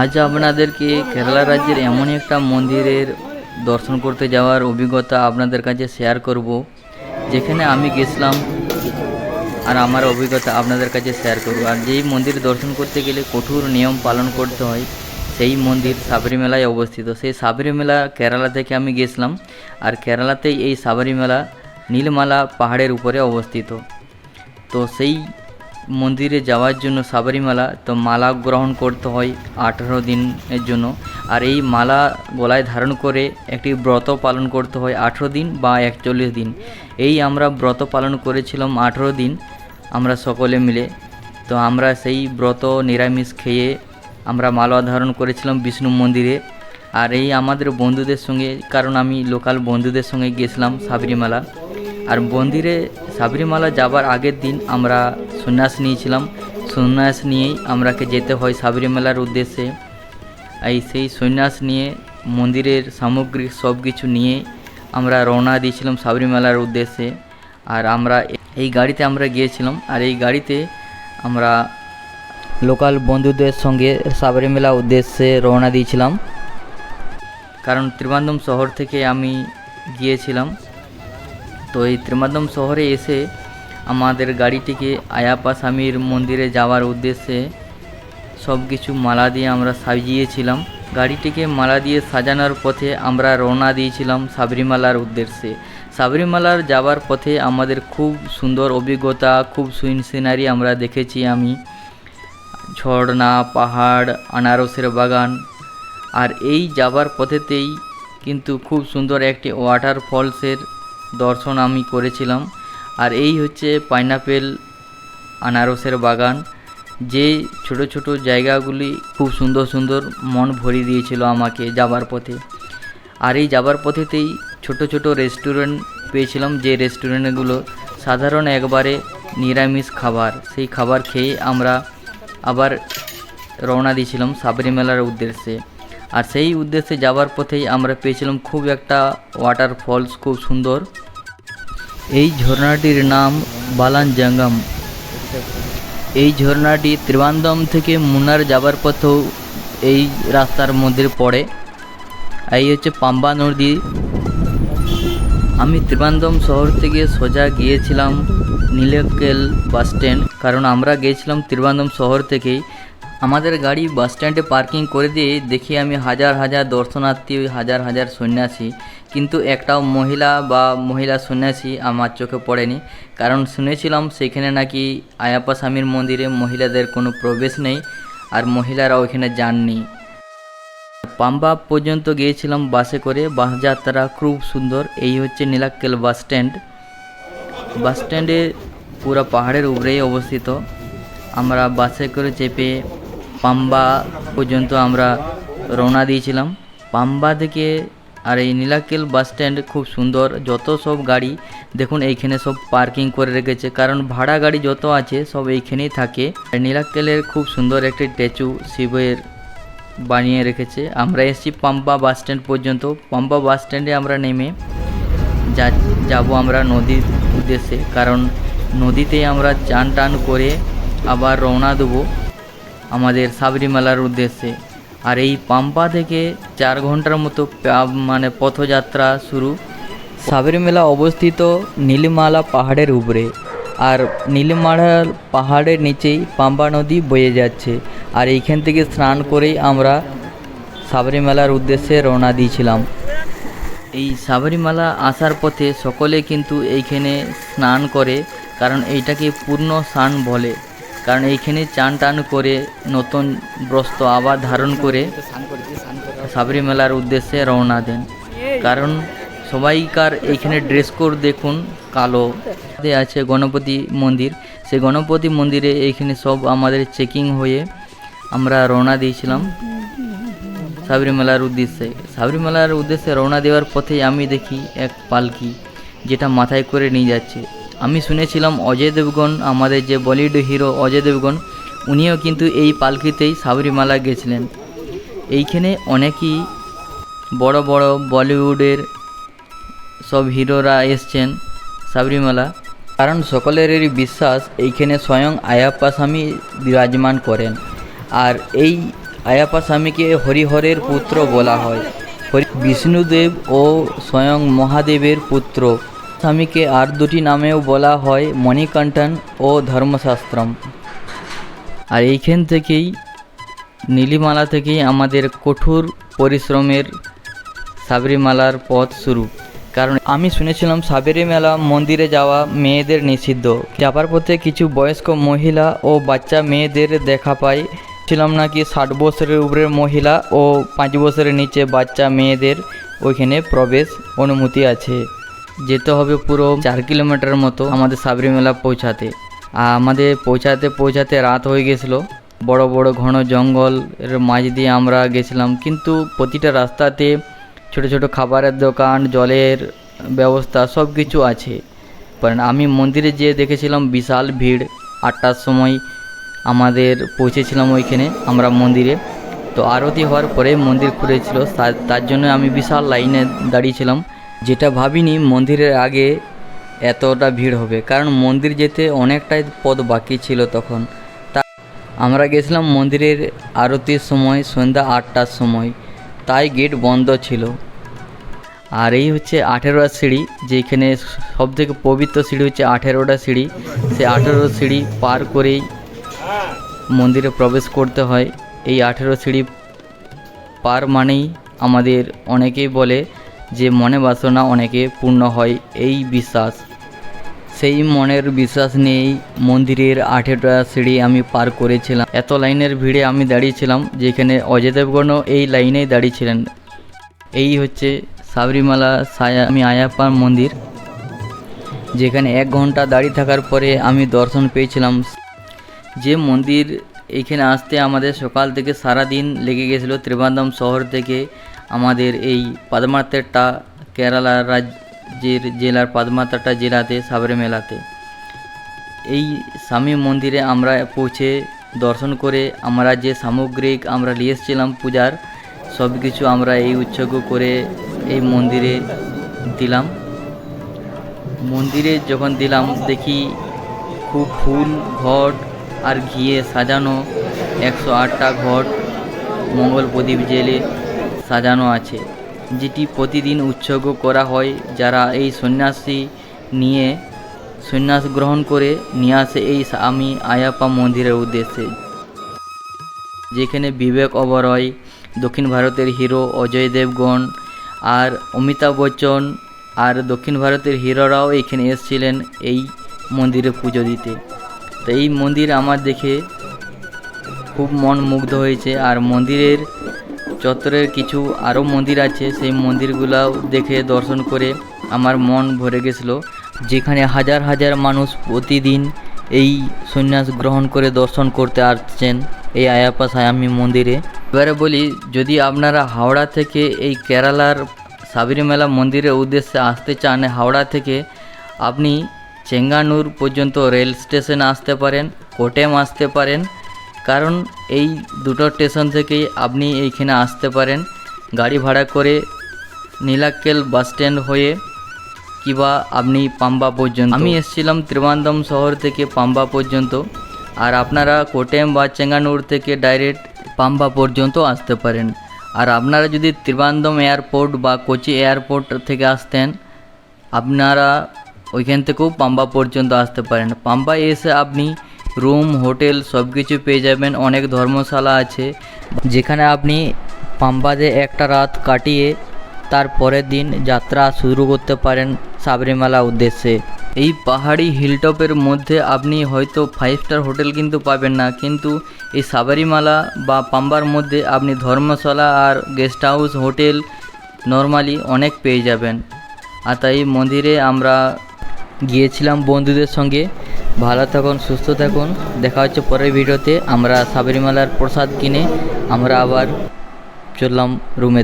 আজ আপনাদেরকে কেরালা রাজ্যের এমন একটা মন্দিরের দর্শন করতে যাওয়ার অভিজ্ঞতা আপনাদের কাছে শেয়ার করব, যেখানে আমি গেছিলাম আর আমার অভিজ্ঞতা আপনাদের কাছে শেয়ার করব। আর যেই মন্দির দর্শন করতে গেলে কঠোর নিয়ম পালন করতে হয়, সেই মন্দির সাবরিমেলায় অবস্থিত। সেই সাবরিমেলা কেরালা থেকে আমি গেছিলাম আর কেরালাতেই এই সাবরিমেলা নীলমালা পাহাড়ের উপরে অবস্থিত। তো সেই মন্দিরে যাওয়ার জন্য সাবরিমালা, তো মালা গ্রহণ করতে হয় আঠারো দিনের জন্য। আর এই মালা গলায় ধারণ করে একটি ব্রত পালন করতে হয় আঠেরো দিন বা একচল্লিশ দিন। এই আমরা ব্রত পালন করেছিলাম আঠেরো দিন, আমরা সকলে মিলে। তো আমরা সেই ব্রত নিরামিষ খেয়ে আমরা মালা ধারণ করেছিলাম বিষ্ণু মন্দিরে। আর এই আমাদের বন্ধুদের সঙ্গে, কারণ আমি লোকাল বন্ধুদের সঙ্গে গেছিলাম সাবরিমালা। আর মন্দিরে সাবরিমালা যাবার আগের দিন আমরা সন্ন্যাস নিয়েছিলাম। সন্ন্যাস নিয়েই আমরাকে যেতে হয় সাবরিমালার উদ্দেশ্যে। এই সেই সন্ন্যাস নিয়ে মন্দিরের সামগ্রিক সব কিছু নিয়ে আমরা রওনা দিয়েছিলাম সাবরিমালার উদ্দেশ্যে। আর আমরা এই গাড়িতে আমরা গিয়েছিলাম। আর এই গাড়িতে আমরা লোকাল বন্ধুদের সঙ্গে সাবরিমেলা উদ্দেশ্যে রওনা দিয়েছিলাম। কারণ ত্রিবান্ধম শহর থেকে আমি গিয়েছিলাম। তো এই ত্রিমাদম শহরে এসে আমাদের গাড়িটিকে আয়াপা স্বামীর মন্দিরে যাওয়ার উদ্দেশ্যে সব কিছু মালা দিয়ে আমরা সাজিয়েছিলাম। গাড়িটিকে মালা দিয়ে সাজানোর পথে আমরা রওনা দিয়েছিলাম সাবরিমালার উদ্দেশ্যে। সাবরিমালার যাওয়ার পথে আমাদের খুব সুন্দর অভিজ্ঞতা, খুব সুইন সিনারি আমরা দেখেছি আমি। ঝর্ণা, পাহাড়, আনারসের বাগান। আর এই যাবার পথেতেই কিন্তু খুব সুন্দর একটি ওয়াটার ফলসের দর্শন আমি করেছিলাম। আর এই হচ্ছে পাইনাপেল, আনারসের বাগান। যে ছোট ছোট জায়গাগুলি খুব সুন্দর সুন্দর মন ভরিয়ে দিয়েছিল আমাকে যাবার পথে। আর এই যাবার পথেতেই ছোট ছোট রেস্টুরেন্ট পেয়েছিলাম, যে রেস্টুরেন্টগুলো সাধারণ একবারে নিরামিষ খাবার। সেই খাবার খেয়ে আমরা আবার রওনা দিয়েছিলাম সাবরিমেলার উদ্দেশ্যে। আর সেই উদ্দেশ্যে যাওয়ার পথেই আমরা পেয়েছিলাম খুব একটা ওয়াটার ফলস খুব সুন্দর। এই ঝর্ণাটির নাম বালান জঙ্গম এই ঝর্ণাটি ত্রিবান্দম থেকে মুনার যাবার পথেও এই রাস্তার মধ্যে পড়ে। এই হচ্ছে পাম্বা নদী। আমি ত্রিবান্দম শহর থেকে সোজা গিয়েছিলাম নীলকেল বাস স্ট্যান্ড, কারণ আমরা গিয়েছিলাম ত্রিবান্দম শহর থেকেই। আমাদের গাড়ি বাস স্ট্যান্ডে পার্কিং করে দিয়ে দেখি আমি হাজার হাজার দর্শনার্থী, হাজার হাজার সন্ন্যাসী। কিন্তু একটাও মহিলা বা মহিলা সন্ন্যাসী আমার চোখে পড়েনি। কারণ শুনেছিলাম সেখানে নাকি আয়াপা স্বামীর মন্দিরে মহিলাদের কোনো প্রবেশ নেই আর মহিলারা ওইখানে যাননি। পাম্বা পর্যন্ত গিয়েছিলাম বাসে করে বাস যাত্রা খুব সুন্দর। এই হচ্ছে নীলাক্কেল বাস স্ট্যান্ড। বাস স্ট্যান্ডে পুরো পাহাড়ের উপরেই অবস্থিত। আমরা বাসে করে চেপে পাম্বা পর্যন্ত আমরা রওনা দিয়েছিলাম। পাম্বা থেকে আর এই নীলাকেল বাস স্ট্যান্ড খুব সুন্দর, যত সব গাড়ি, দেখুন এইখানে সব পার্কিং করে রেখেছে, কারণ ভাড়া গাড়ি যত আছে সব এইখানেই থাকে। আর নীলাকেলের খুব সুন্দর একটি স্ট্যাচু শিবের বানিয়ে রেখেছে। আমরা এসেছি পাম্পা বাস স্ট্যান্ড পর্যন্ত। পাম্পা বাস স্ট্যান্ডে আমরা নেমে যা, যাব আমরা নদীর উদ্দেশ্যে, কারণ নদীতে আমরা চান টান করে আবার রওনা দেবো আমাদের সাবরিমালার উদ্দেশ্যে। আর এই পাম্পা থেকে চার ঘণ্টার মতো মানে পথযাত্রা শুরু। সাবরিমেলা অবস্থিত নীলিমালা পাহাড়ের উপরে। আর নীলিমালা পাহাড়ের নিচেই পাম্বা নদী বয়ে যাচ্ছে। আর এইখান থেকে স্নান করেই আমরা সাবরিমালার উদ্দেশ্যে রওনা দিয়েছিলাম। এই সাবরিমালা আসার পথে সকলে কিন্তু এইখানে স্নান করে, কারণ এইটাকে পূর্ণ স্নান বলে। কারণ এইখানে চান টান করে, নতুন বস্ত্র আবার ধারণ করে সাবরিমালার উদ্দেশ্যে রওনা দেন। কারণ সবাইকার এইখানে ড্রেস কোড দেখুন, কালো আছে গণপতি মন্দির। সেই গণপতি মন্দিরে এইখানে সব আমাদের চেকিং হয়ে আমরা রওনা দিয়েছিলাম সাবরিমালার উদ্দেশ্যে। সাবরিমালার উদ্দেশ্যে রওনা দেওয়ার পথেই আমি দেখি এক পালকি, যেটা মাথায় করে নিয়ে যাচ্ছে। আমি শুনেছিলাম অজয় দেবগন আমাদের যে বলিউড হিরো অজয় দেবগন উনিও কিন্তু এই পালকিতেই সাবরিমালা গেছিলেন। এইখানে অনেকই বড় বড় বলিউডের সব হিরোরা এসছেন সাবরিমালা। কারণ সকলেরই বিশ্বাস, এইখানে স্বয়ং আয়াপ্পা স্বামী বিরাজমান করেন। আর এই আয়াপ্পা স্বামীকে হরিহরের পুত্র বলা হয়। বিষ্ণুদেব ও স্বয়ং মহাদেবের পুত্র। স্বামীকে আর দুটি নামেও বলা হয় মণিকণ্ঠন ও ধর্মশাস্ত্রম। আর এইখান থেকেই, নীলিমালা থেকেই আমাদের কঠোর পরিশ্রমের সাবরিমালার পথ শুরু। কারণ আমি শুনেছিলাম সাবরিমালা মন্দিরে যাওয়া মেয়েদের নিষিদ্ধ। যাবার পথে কিছু বয়স্ক মহিলা ও বাচ্চা মেয়েদের দেখা পাই। ছিলাম নাকি ষাট বছরের উপরের মহিলা ও পাঁচ বছরের নিচে বাচ্চা মেয়েদের ওইখানে প্রবেশ অনুমতি আছে। যেতে হবে পুরো চার কিলোমিটার মতো আমাদের সাবরিমেলা পৌঁছাতে। আমাদের পৌঁছাতে পৌঁছাতে রাত হয়ে গেছিল। বড় বড় ঘন জঙ্গল এর মাঝ দিয়ে আমরা গেছিলাম। কিন্তু প্রতিটা রাস্তাতে ছোট ছোট খাবারের দোকান, জলের ব্যবস্থা সব কিছু আছে। কারণ আমি মন্দিরে যেয়ে দেখেছিলাম বিশাল ভিড়। আটটার সময় আমাদের পৌঁছেছিলাম ওইখানে আমরা মন্দিরে। তো আরতি হওয়ার পরে মন্দির খুলেছিল। তার জন্য আমি বিশাল লাইনে দাঁড়িয়েছিলাম যেটা ভাবিনি মন্দিরের আগে এতটা ভিড় হবে। কারণ মন্দির যেতে অনেকটাই পথ বাকি ছিল তখন। তা আমরা গেছিলাম মন্দিরের আরতির সময়, সন্ধ্যা আটটার সময়। তাই গেট বন্ধ ছিল। আর এই হচ্ছে আঠেরোটা সিঁড়ি, যেখানে সব থেকে পবিত্র সিঁড়ি হচ্ছে আঠেরোটা সিঁড়ি। সে আঠেরো সিঁড়ি পার করেই মন্দিরে প্রবেশ করতে হয়। এই আঠেরো সিঁড়ি পার মানেই আমাদের অনেকেই বলে যে মনে বাসনা অনেকে পূর্ণ হয়, এই বিশ্বাস। সেই মনের বিশ্বাস নিয়েই মন্দিরের আঠেরোটা সিঁড়ি আমি পার করেছিলাম। এত লাইনের ভিড়ে আমি দাঁড়িয়েছিলাম, যেখানে অজয় দেবগণও এই লাইনেই দাঁড়িয়েছিলেন। এই হচ্ছে সাবরিমালা সায়ামি আয়াপ্পা মন্দির, যেখানে এক ঘণ্টা দাঁড়িয়ে থাকার পরে আমি দর্শন পেয়েছিলাম। যে মন্দির এখানে আসতে আমাদের সকাল থেকে সারা দিন লেগে গেছিল ত্রিবান্ধম শহর থেকে আমাদের এই পাদমাত্রেরটা কেরালা রাজ্যের জেলার পাদমাত্রাটা জেলাতে, সাবরে মেলাতে। এই স্বামী মন্দিরে আমরা পৌঁছে দর্শন করে, আমরা যে সামগ্রিক আমরা নিয়ে এসেছিলাম পূজার সব কিছু আমরা এই উৎসর্গ করে এই মন্দিরে দিলাম। মন্দিরে যখন দিলাম, দেখি খুব ফুল, ঘট আর ঘিয়ে সাজানো একশো আটটা ঘট, মঙ্গল প্রদীপ জেলে সাজানো আছে, যেটি প্রতিদিন উৎসর্গ করা হয়। যারা এই সন্ন্যাসী নিয়ে সন্ন্যাস গ্রহণ করে, নিয়ে আসে এই আমি আয়াপ্পা মন্দিরের উদ্দেশ্যে, যেখানে বিবেক অবরয়, দক্ষিণ ভারতের হিরো অজয় দেবগণ আর অমিতাভ বচ্চন আর দক্ষিণ ভারতের হিরোরাও এখানে এসেছিলেন এই মন্দিরে পুজো দিতে। তো এই মন্দির আমার দেখে খুব মন মুগ্ধ হয়েছে। আর মন্দিরের চত্বরের কিছু আরও মন্দির আছে, সেই মন্দিরগুলাও দেখে দর্শন করে আমার মন ভরে গেছিল, যেখানে হাজার হাজার মানুষ প্রতিদিন এই সন্ন্যাস গ্রহণ করে দর্শন করতে আসছেন এই আয়াপ্পা সায়ামি মন্দিরে। এবারে বলি, যদি আপনারা হাওড়া থেকে এই কেরালার সাবরিমেলা মন্দিরের উদ্দেশ্যে আসতে চান, হাওড়া থেকে আপনি চেঙ্গানুর পর্যন্ত রেল স্টেশন আসতে পারেন, কোটেম আসতে পারেন কারণ এই দুটো স্টেশন থেকেই আপনি এইখানে আসতে পারেন। গাড়ি ভাড়া করে নীলাক্কেল বাস স্ট্যান্ড হয়ে কিবা আপনি পাম্বা পর্যন্ত। আমি এসেছিলাম ত্রিবান্ধম শহর থেকে পাম্বা পর্যন্ত। আর আপনারা কোটেম বা চেঙ্গানুর থেকে ডাইরেক্ট পাম্বা পর্যন্ত আসতে পারেন। আর আপনারা যদি ত্রিবান্ধম এয়ারপোর্ট বা কোচি এয়ারপোর্ট থেকে আসতেন, আপনারা ওইখান থেকেও পাম্বা পর্যন্ত আসতে পারেন। পাম্বায় এসে আপনি রুম, হোটেল সব কিছু পেয়ে যাবেন। অনেক ধর্মশালা আছে। যেখানে আপনি পাম্বাতে একটা রাত কাটিয়ে তার পরের দিন যাত্রা শুরু করতে পারেন সাবরিমালা উদ্দেশ্যে। এই পাহাড়ি হিলটপের মধ্যে আপনি হয়তো ফাইভ স্টার হোটেল কিন্তু পাবেন না। কিন্তু এই সাবরিমালা বা পাম্বার মধ্যে আপনি ধর্মশালা আর গেস্ট হাউস হোটেল নর্মালি অনেক পেয়ে যাবেন। আর তাই মন্দিরে আমরা গিয়েছিলাম বন্ধুদের সঙ্গে। ভালো থাকুন, সুস্থ থাকুন। দেখা হচ্ছে পরের ভিডিওতে। আমরা সাবরিমালার প্রসাদ কিনে আমরা আবার চললাম রুমে।